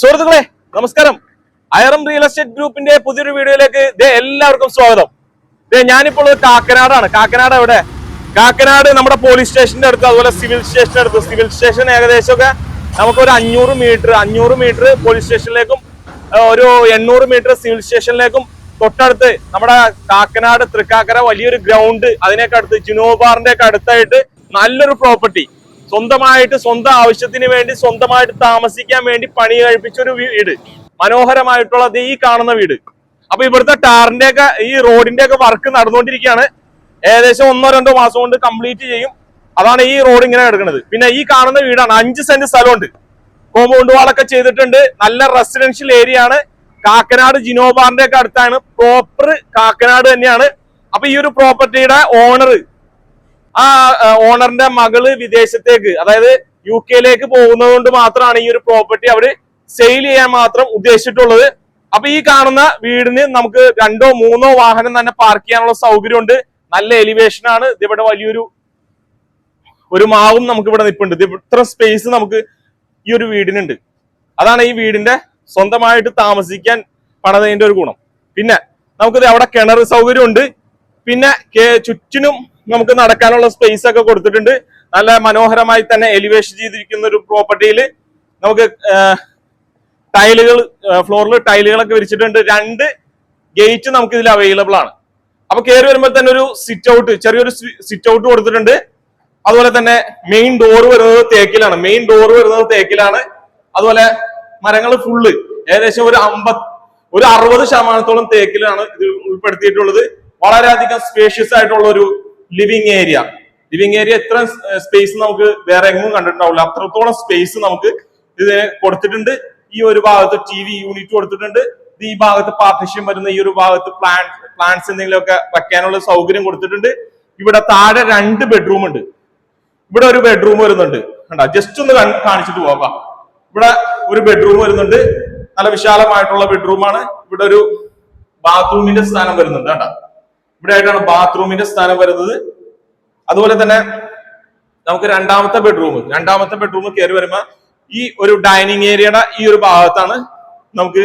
സുഹൃത്തുക്കളെ നമസ്കാരം. അയറം real estate ഗ്രൂപ്പിന്റെ പുതിയൊരു വീഡിയോയിലേക്ക് ദേ എല്ലാവർക്കും സ്വാഗതം. ദേ ഞാനിപ്പോൾ കാക്കനാടാണ്. കാക്കനാട് എവിടെ? കാക്കനാട് നമ്മുടെ പോലീസ് സ്റ്റേഷന്റെ അടുത്ത് അതുപോലെ സിവിൽ സ്റ്റേഷന്റെ അടുത്ത്. സിവിൽ സ്റ്റേഷൻ ഏകദേശമൊക്കെ നമുക്ക് ഒരു അഞ്ഞൂറ് മീറ്റർ അഞ്ഞൂറ് മീറ്റർ പോലീസ് സ്റ്റേഷനിലേക്കും ഒരു എണ്ണൂറ് മീറ്റർ സിവിൽ സ്റ്റേഷനിലേക്കും തൊട്ടടുത്ത് നമ്മുടെ കാക്കനാട് തൃക്കാക്കര വലിയൊരു ഗ്രൗണ്ട് അതിനേക്കടുത്ത് ജിനോബാറിന്റെ ഒക്കെ അടുത്തായിട്ട് നല്ലൊരു പ്രോപ്പർട്ടി. സ്വന്തമായിട്ട് സ്വന്തം ആവശ്യത്തിന് വേണ്ടി സ്വന്തമായിട്ട് താമസിക്കാൻ വേണ്ടി പണി കഴിപ്പിച്ച ഒരു വീട്. മനോഹരമായിട്ടുള്ളത് ഈ കാണുന്ന വീട്. അപ്പൊ ഇവിടുത്തെ ടാറിന്റെ ഒക്കെ ഈ റോഡിന്റെ ഒക്കെ വർക്ക് നടന്നുകൊണ്ടിരിക്കുകയാണ്. ഏകദേശം ഒന്നോ രണ്ടോ മാസം കൊണ്ട് കംപ്ലീറ്റ് ചെയ്യും. അതാണ് ഈ റോഡ് ഇങ്ങനെ കിടക്കുന്നത്. പിന്നെ ഈ കാണുന്ന വീടാണ്. അഞ്ച് സെന്റ് സ്ഥലമുണ്ട്. കോമ്പൗണ്ട് വാളൊക്കെ ചെയ്തിട്ടുണ്ട്. നല്ല റെസിഡൻഷ്യൽ ഏരിയ ആണ്. കാക്കനാട് ജിനോബാറിന്റെ ഒക്കെ അടുത്താണ്. പ്രോപ്പർ കാക്കനാട് തന്നെയാണ്. അപ്പൊ ഈ ഒരു പ്രോപ്പർട്ടിയുടെ ഓണർ ആ ഓണറിന്റെ മകൾ വിദേശത്തേക്ക് അതായത് യു കെയിലേക്ക് പോകുന്നത് കൊണ്ട് മാത്രമാണ് ഈ ഒരു പ്രോപ്പർട്ടി അവർ സെയിൽ ചെയ്യാൻ മാത്രം ഉദ്ദേശിച്ചിട്ടുള്ളത്. അപ്പൊ ഈ കാണുന്ന വീടിന് നമുക്ക് രണ്ടോ മൂന്നോ വാഹനം തന്നെ പാർക്ക് ചെയ്യാനുള്ള സൗകര്യമുണ്ട്. നല്ല എലിവേഷൻ ആണ്. ഇതിവിടെ വലിയൊരു ഒരു മാവും നമുക്ക് ഇവിടെ നിൽപ്പുണ്ട് ഇത്ര സ്പേസ് നമുക്ക് ഈ ഒരു വീടിനുണ്ട്. അതാണ് ഈ വീടിന്റെ സ്വന്തമായിട്ട് താമസിക്കാൻ പണിതതിന്റെ ഒരു ഗുണം. പിന്നെ നമുക്കിത് അവിടെ കിണർ സൗകര്യമുണ്ട്. പിന്നെ ചുറ്റിനും നമുക്ക് നടക്കാനുള്ള സ്പേസ് ഒക്കെ കൊടുത്തിട്ടുണ്ട്. നല്ല മനോഹരമായി തന്നെ എലിവേഷൻ ചെയ്തിരിക്കുന്ന ഒരു പ്രോപ്പർട്ടിയിൽ നമുക്ക് ടൈലുകൾ ഫ്ലോറിൽ ടൈലുകളൊക്കെ വിരിച്ചിട്ടുണ്ട്. രണ്ട് ഗേറ്റ് നമുക്ക് ഇതിൽ അവൈലബിൾ ആണ്. അപ്പൊ കയറി വരുമ്പോൾ തന്നെ ഒരു സിറ്റ് ഔട്ട് ചെറിയൊരു സിറ്റ് ഔട്ട് കൊടുത്തിട്ടുണ്ട്. അതുപോലെ തന്നെ മെയിൻ ഡോർ വരുന്നത് തേക്കിലാണ്. മെയിൻ ഡോർ വരുന്നത് തേക്കിലാണ്. അതുപോലെ മരങ്ങൾ ഫുള്ള് ഏകദേശം ഒരു അമ്പത് ഒരു അറുപത് ശതമാനത്തോളം തേക്കിലാണ് ഇത് ഉൾപ്പെടുത്തിയിട്ടുള്ളത്. വളരെയധികം സ്പേഷ്യസ് ആയിട്ടുള്ള ഒരു ലിവിങ് ഏരിയ ലിവിങ് ഏരിയ ഇത്ര സ്പേസ് നമുക്ക് വേറെ എങ്ങും കണ്ടിട്ടുണ്ടാവില്ല. അത്രത്തോളം സ്പേസ് നമുക്ക് ഇതിന് കൊടുത്തിട്ടുണ്ട്. ഈ ഒരു ഭാഗത്ത് ടി വി യൂണിറ്റ് കൊടുത്തിട്ടുണ്ട്. ഈ ഭാഗത്ത് പാർട്ടിഷൻ വരുന്ന ഈ ഒരു ഭാഗത്ത് പ്ലാന്റ് പ്ലാന്റ്സ് എന്തെങ്കിലുമൊക്കെ വെക്കാനുള്ള സൗകര്യം കൊടുത്തിട്ടുണ്ട്. ഇവിടെ താഴെ രണ്ട് ബെഡ്റൂം ഉണ്ട്. ഇവിടെ ഒരു ബെഡ്റൂം വരുന്നുണ്ട്. കണ്ട? ജസ്റ്റ് ഒന്ന് കാണിച്ചിട്ട് പോകാം ഇവിടെ ഒരു ബെഡ്റൂം വരുന്നുണ്ട്. നല്ല വിശാലമായിട്ടുള്ള ബെഡ്റൂമാണ് ഇവിടെ ഒരു ബാത്റൂമിന്റെ സ്ഥാനം വരുന്നുണ്ട്. കണ്ട? ഇവിടെ ആയിട്ടാണ് ബാത്റൂമിന്റെ സ്ഥാനം വരുന്നത്. അതുപോലെ തന്നെ നമുക്ക് രണ്ടാമത്തെ ബെഡ്റൂം രണ്ടാമത്തെ ബെഡ്റൂം കയറി വരുമ്പോ ഈ ഒരു ഡൈനിങ് ഏരിയയുടെ ഈ ഒരു ഭാഗത്താണ് നമുക്ക്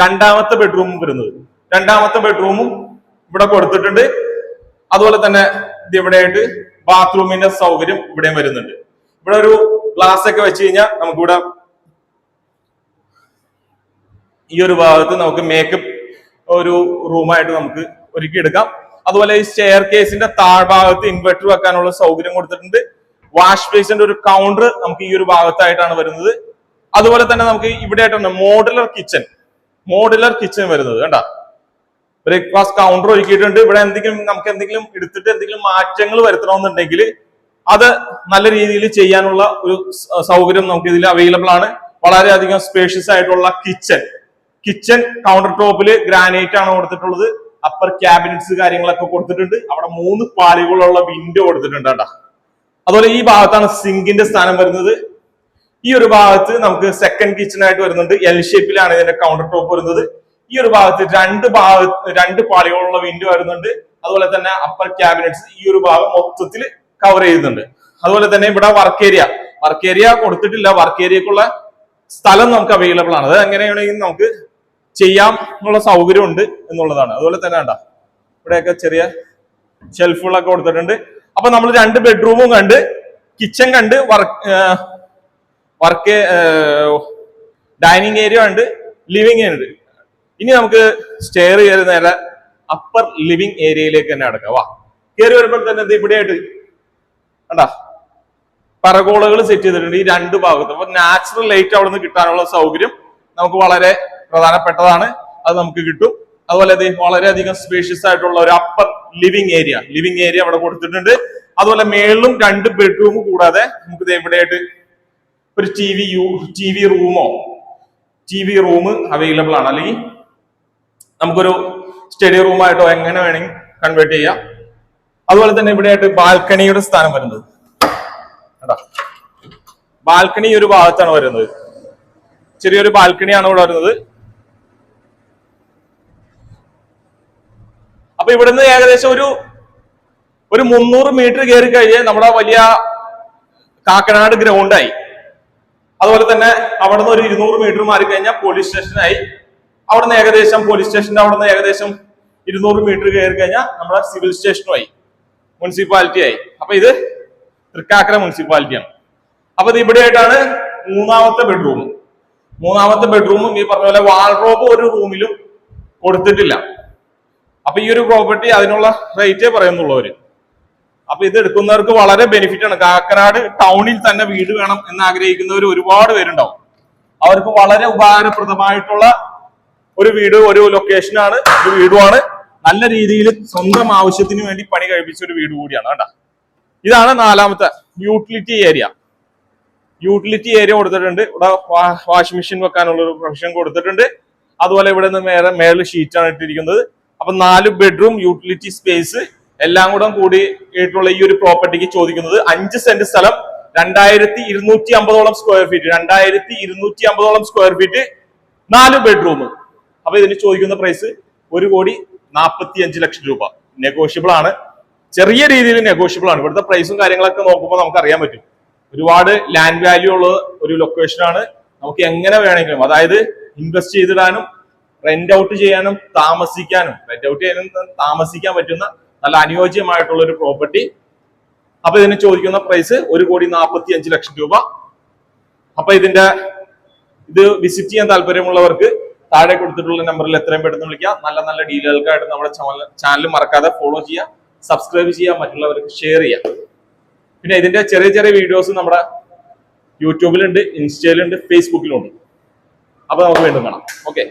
രണ്ടാമത്തെ ബെഡ്റൂം വരുന്നത്. രണ്ടാമത്തെ ബെഡ്റൂമും ഇവിടെ കൊടുത്തിട്ടുണ്ട്. അതുപോലെ തന്നെ ഇത് ഇവിടെയായിട്ട് ബാത്റൂമിന്റെ സൗകര്യം ഇവിടെയും വരുന്നുണ്ട്. ഇവിടെ ഒരു ഗ്ലാസ് ഒക്കെ വെച്ച് കഴിഞ്ഞാൽ നമുക്കിവിടെ ഈ ഒരു ഭാഗത്ത് നമുക്ക് മേക്കപ്പ് ഒരു റൂമായിട്ട് നമുക്ക് ഒരുക്കി എടുക്കാം. അതുപോലെ ഈ സ്റ്റെയർ കേസിന്റെ താഴ്ഭാഗത്ത് ഇൻവെർട്ടർ വെക്കാനുള്ള സൗകര്യം കൊടുത്തിട്ടുണ്ട്. വാഷ് ബേസിന്റെ ഒരു കൗണ്ടർ നമുക്ക് ഈ ഒരു ഭാഗത്തായിട്ടാണ് വരുന്നത്. അതുപോലെ തന്നെ നമുക്ക് ഇവിടെ ആയിട്ടാണ് മോഡുലർ കിച്ചൺ മോഡുലർ കിച്ചൺ വരുന്നത് കണ്ട? ബ്രേക്ക്ഫാസ്റ്റ് കൗണ്ടർ ഒരുക്കിയിട്ടുണ്ട്. ഇവിടെ എന്തെങ്കിലും നമുക്ക് എന്തെങ്കിലും എടുത്തിട്ട് എന്തെങ്കിലും മാറ്റങ്ങൾ വരുത്തണമെന്നുണ്ടെങ്കിൽ അത് നല്ല രീതിയിൽ ചെയ്യാനുള്ള ഒരു സൗകര്യം നമുക്ക് ഇതിൽ അവൈലബിൾ ആണ്. വളരെയധികം സ്പേഷ്യസ് ആയിട്ടുള്ള കിച്ചൺ കിച്ചൺ കൗണ്ടർ ടോപ്പിൽ ഗ്രാനൈറ്റ് ആണ് കൊടുത്തിട്ടുള്ളത്. അപ്പർ ക്യാബിനറ്റ്സ് കാര്യങ്ങളൊക്കെ കൊടുത്തിട്ടുണ്ട്. അവിടെ മൂന്ന് പാളികളുള്ള വിൻഡോ കൊടുത്തിട്ടുണ്ട് കേട്ടോ. അതുപോലെ ഈ ഭാഗത്താണ് സിങ്കിന്റെ സ്ഥാനം വരുന്നത്. ഈ ഒരു ഭാഗത്ത് നമുക്ക് സെക്കൻഡ് കിച്ചൺ ആയിട്ട് വരുന്നുണ്ട്. എൽ ഷേപ്പിലാണ് ഇതിന്റെ കൗണ്ടർ ടോപ്പ് വരുന്നത്. ഈ ഒരു ഭാഗത്ത് രണ്ട് ഭാഗ രണ്ട് പാളികളുള്ള വിൻഡോ വരുന്നുണ്ട്. അതുപോലെ തന്നെ അപ്പർ ക്യാബിനറ്റ്സ് ഈ ഒരു ഭാഗം മൊത്തത്തിൽ കവർ ചെയ്യുന്നുണ്ട്. അതുപോലെ തന്നെ ഇവിടെ വർക്ക് ഏരിയ വർക്ക് ഏരിയ കൊടുത്തിട്ടില്ല. വർക്ക് ഏരിയക്കുള്ള സ്ഥലം നമുക്ക് അവൈലബിൾ ആണ്. അത് എങ്ങനെയാണെങ്കിൽ നമുക്ക് ചെയ്യാം എന്നുള്ള സൗകര്യം ഉണ്ട് എന്നുള്ളതാണ്. അതുപോലെ തന്നെ വേണ്ട ഇവിടെയൊക്കെ ചെറിയ ഷെൽഫുകളൊക്കെ കൊടുത്തിട്ടുണ്ട്. അപ്പൊ നമ്മൾ രണ്ട് ബെഡ്റൂമും കണ്ട് കിച്ചൺ കണ്ട് വർക്ക് വർക്ക് ഡൈനിങ് ഏരിയ ഉണ്ട് ലിവിങ് ഉണ്ട്. ഇനി നമുക്ക് സ്റ്റെയർ കയറി നേരെ അപ്പർ ലിവിങ് ഏരിയയിലേക്ക് തന്നെ അടക്കാം വാ. കയറി വരുമ്പോൾ തന്നെ ഇവിടെ ഇവിടെയായിട്ട് കണ്ടാ പറകോളുകൾ സെറ്റ് ചെയ്തിട്ടുണ്ട് ഈ രണ്ട് ഭാഗത്ത്. അപ്പൊ നാച്ചുറൽ ലൈറ്റ് അവിടെ നിന്ന് കിട്ടാനുള്ള സൗകര്യം നമുക്ക് വളരെ പ്രധാനപ്പെട്ടതാണ്. അത് നമുക്ക് കിട്ടും. അതുപോലെ അത് വളരെയധികം സ്പേഷ്യസ് ആയിട്ടുള്ള ഒരു upper living area living area അവിടെ കൊടുത്തിട്ടുണ്ട്. അതുപോലെ മേളിലും രണ്ട് ബെഡ്റൂം കൂടാതെ നമുക്ക് എവിടെയായിട്ട് ഒരു T V U T V റൂമോ T V room available ആണ്. അല്ലെങ്കിൽ നമുക്കൊരു സ്റ്റഡി റൂമായിട്ടോ എങ്ങനെ വേണമെങ്കിൽ കൺവേർട്ട് ചെയ്യാം. അതുപോലെ തന്നെ ഇവിടെയായിട്ട് ബാൽക്കണിയുടെ സ്ഥാനം വരുന്നത്. ബാൽക്കണി ഒരു ഭാഗത്താണ് വരുന്നത്. ചെറിയൊരു ബാൽക്കണിയാണ് ഇവിടെ വരുന്നത്. അപ്പൊ ഇവിടുന്ന് ഏകദേശം ഒരു ഒരു മുന്നൂറ് മീറ്റർ കയറി കഴിഞ്ഞ് നമ്മുടെ വലിയ കാക്കനാട് ഗ്രൗണ്ടായി അതുപോലെ തന്നെ അവിടുന്ന് ഒരു ഇരുന്നൂറ് മീറ്റർ മാറി കഴിഞ്ഞാൽ പോലീസ് സ്റ്റേഷനായി അവിടുന്ന് ഏകദേശം പോലീസ് സ്റ്റേഷന്റെ അവിടുന്ന് ഏകദേശം ഇരുന്നൂറ് മീറ്റർ കയറി കഴിഞ്ഞാൽ നമ്മുടെ സിവിൽ സ്റ്റേഷനുമായി മുനിസിപ്പാലിറ്റി ആയി. അപ്പൊ ഇത് തൃക്കാക്കര മുനിസിപ്പാലിറ്റിയാണ് അപ്പൊ ഇത് ഇവിടെയായിട്ടാണ് മൂന്നാമത്തെ ബെഡ്റൂം മൂന്നാമത്തെ ബെഡ്റൂമും ഈ പറഞ്ഞ പോലെ വാൾറോബ് ഒരു റൂമിലും കൊടുത്തിട്ടില്ല. അപ്പൊ ഈ ഒരു പ്രോപ്പർട്ടി അതിനുള്ള റേറ്റേ പറയുന്നുള്ളൂ അപ്പൊ ഇത് എടുക്കുന്നവർക്ക് വളരെ ബെനിഫിറ്റ് ആണ്. കാക്കനാട് ടൗണിൽ തന്നെ വീട് വേണം എന്ന് ആഗ്രഹിക്കുന്നവർ ഒരുപാട് പേരുണ്ടാവും. അവർക്ക് വളരെ ഉപകാരപ്രദമായിട്ടുള്ള ഒരു വീട് ഒരു ലൊക്കേഷനാണ് ഒരു വീടുമാണ്. നല്ല രീതിയിൽ സ്വന്തം ആവശ്യത്തിന് വേണ്ടി പണി കഴിപ്പിച്ച ഒരു വീട് കൂടിയാണ് കേട്ടോ. ഇതാണ് നാലാമത്തെ യൂട്ടിലിറ്റി ഏരിയ യൂട്ടിലിറ്റി ഏരിയ കൊടുത്തിട്ടുണ്ട്. ഇവിടെ വാഷിംഗ് മെഷീൻ വെക്കാനുള്ള ഒരു പ്രൊഫഷൻ കൊടുത്തിട്ടുണ്ട്. അതുപോലെ ഇവിടെ നിന്ന് മേലെ ഷീറ്റാണ് ഇട്ടിരിക്കുന്നത്. അപ്പൊ നാല് ബെഡ്റൂം യൂട്ടിലിറ്റി സ്പേസ് എല്ലാം കൂടെ കൂടി ആയിട്ടുള്ള ഈ ഒരു പ്രോപ്പർട്ടിക്ക് ചോദിക്കുന്നത് അഞ്ച് സെന്റ് സ്ഥലം രണ്ടായിരത്തി ഇരുന്നൂറ്റി അമ്പതോളം സ്ക്വയർ ഫീറ്റ് രണ്ടായിരത്തി ഇരുന്നൂറ്റി അമ്പതോളം സ്ക്വയർ ഫീറ്റ് നാല് ബെഡ്റൂം അപ്പൊ ഇതിന് ചോദിക്കുന്ന പ്രൈസ് ഒരു കോടി നാൽപ്പത്തി അഞ്ച് ലക്ഷം രൂപ. നെഗോഷ്യബിൾ ആണ്. ചെറിയ രീതിയിൽ നെഗോഷ്യബിൾ ആണ്. ഇവിടുത്തെ പ്രൈസും കാര്യങ്ങളൊക്കെ നോക്കുമ്പോൾ നമുക്ക് അറിയാൻ പറ്റും. ഒരുപാട് ലാൻഡ് വാല്യൂ ഉള്ള ഒരു ലൊക്കേഷൻ ആണ്. നമുക്ക് എങ്ങനെ വേണമെങ്കിലും അതായത് ഇൻവെസ്റ്റ് ചെയ്തിടാനും റെന്റ് ഔട്ട് ചെയ്യാനും താമസിക്കാനും റെന്റ് ഔട്ട് ചെയ്യാനും താമസിക്കാൻ പറ്റുന്ന നല്ല അനുയോജ്യമായിട്ടുള്ള ഒരു പ്രോപ്പർട്ടി അപ്പൊ ഇതിന് ചോദിക്കുന്ന പ്രൈസ് ഒരു കോടി നാൽപ്പത്തി അഞ്ച് ലക്ഷം രൂപ. അപ്പൊ ഇതിന്റെ ഇത് വിസിറ്റ് ചെയ്യാൻ താല്പര്യമുള്ളവർക്ക് താഴെ കൊടുത്തിട്ടുള്ള നമ്പറിൽ എത്രയും പെട്ടെന്ന് വിളിക്കുക നല്ല നല്ല ഡീലുകൾക്കായിട്ട് നമ്മുടെ ചാനൽ മറക്കാതെ ഫോളോ ചെയ്യുക സബ്സ്ക്രൈബ് ചെയ്യുക മറ്റുള്ളവർക്ക് ഷെയർ ചെയ്യുക. പിന്നെ ഇതിന്റെ ചെറിയ ചെറിയ വീഡിയോസ് നമ്മുടെ യൂട്യൂബിലുണ്ട് ഇൻസ്റ്റയിലുണ്ട് ഫേസ്ബുക്കിലുണ്ട് അപ്പൊ നമുക്ക് വീണ്ടും കാണാം. ഓക്കെ